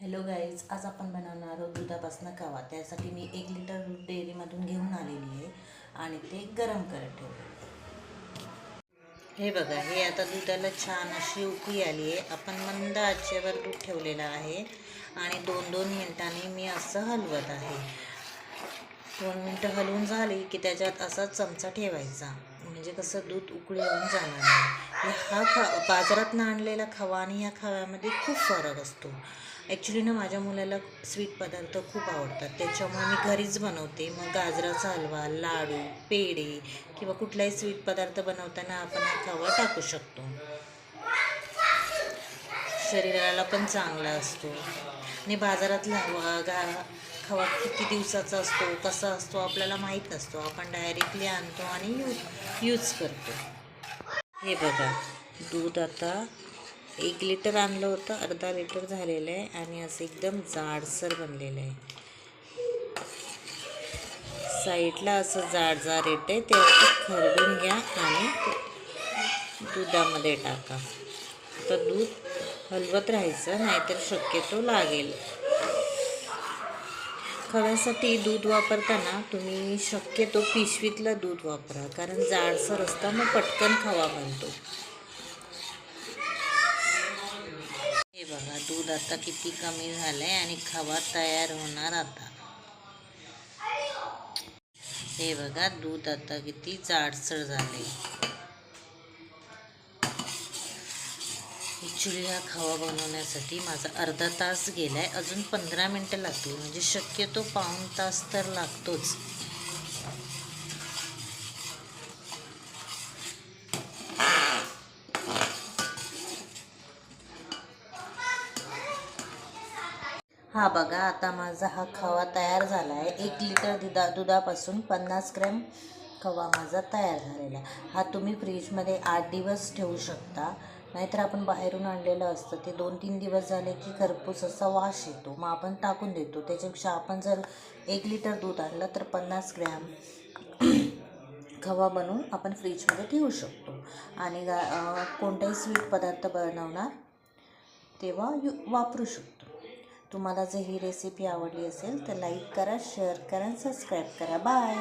Hello guys आज आपण बनवणार आहोत दुधापासून कावा. त्यासाठी मी एक लिटर दूध डेअरीमधून घेऊन आलेली आहे आणि ते गरम करत ठेवले हे बघा हे आता दुधाला छान अशी उकळी आली आहे. आपण मंद आचेवर दूध ठेवलेलं आहे आणि दोन दोन मिनटांनी मी असं हलवत आहे. दोन मिनटं हलवून झाली की त्याच्यात असा चमचा ठेवायचा. म्हणजे कसं दूध उकळी येऊन जाणार नाही. हा खा बाजारातनं आणलेला खवा आणि ह्या खव्यामध्ये खूप फरक असतो. ॲक्च्युली ना माझ्या मुलाला स्वीट पदार्थ खूप आवडतात. त्याच्यामुळे मी घरीच बनवते. मग गाजराचा हलवा लाडू पेढे किंवा कुठलाही स्वीट पदार्थ बनवताना आपण हा खवा टाकू शकतो. शरीराला पण चांगला असतो. आणि बाजारातला हवा गा खवा किती दिवसाचा असतो कसा असतो आपल्याला माहीत नसतो आपण डायरेक्टली आणतो आणि यूज यूज करतो. हे बघा दूध आता एक लिटर आणलं होतं अर्धा लिटर झालेलं आहे आणि असं एकदम जाडसर बनलेलं आहे. साईडला असं जाड जाड येतं ते खरडून घ्या आणि दुधामध्ये टाका. तर दूध हलवत राहायचं नाहीतर शक्यतो लागेल. खव्यासाठी दूध वापरताना तुम्ही शक्यतो पिशवीतलं दूध वापरा कारण जाडसर असता मग पटकन खवा बनतो. हे बघा दूध आता किती कमी झालंय आणि खवा तयार होणार आता. हे बघा दूध आता किती जाडसर झाले ॲक्च्युली हा खवा बनवण्यासाठी माझा अर्धा तास गेला आहे अजून पंधरा मिनटं लागतील. म्हणजे शक्यतो पाऊण तास तर लागतोच. हा बघा आता माझा हा खवा तयार झाला आहे एक लिटर दुधा दुधापासून पन्नास ग्रॅम खवा माझा तयार झालेला. आहे हा तुम्ही फ्रीजमध्ये आठ दिवस ठेवू शकता. नाहीतर आपण बाहेरून आणलेलं असतं. ते दोन तीन दिवस झाले की खरपूस असा वास येतो. मग आपण टाकून देतो. त्याच्यापेक्षा आपण जर एक लिटर दूध आणलं तर पन्नास ग्रॅम खवा बनवून आपण फ्रीजमध्ये ठेवू शकतो. आणि गा कोणताही स्वीट पदार्थ बनवणार तेव्हा यू वापरू शकतो. तुम्हाला जर ही रेसिपी आवडली असेल तर लाईक करा शेअर करा सबस्क्राईब करा. बाय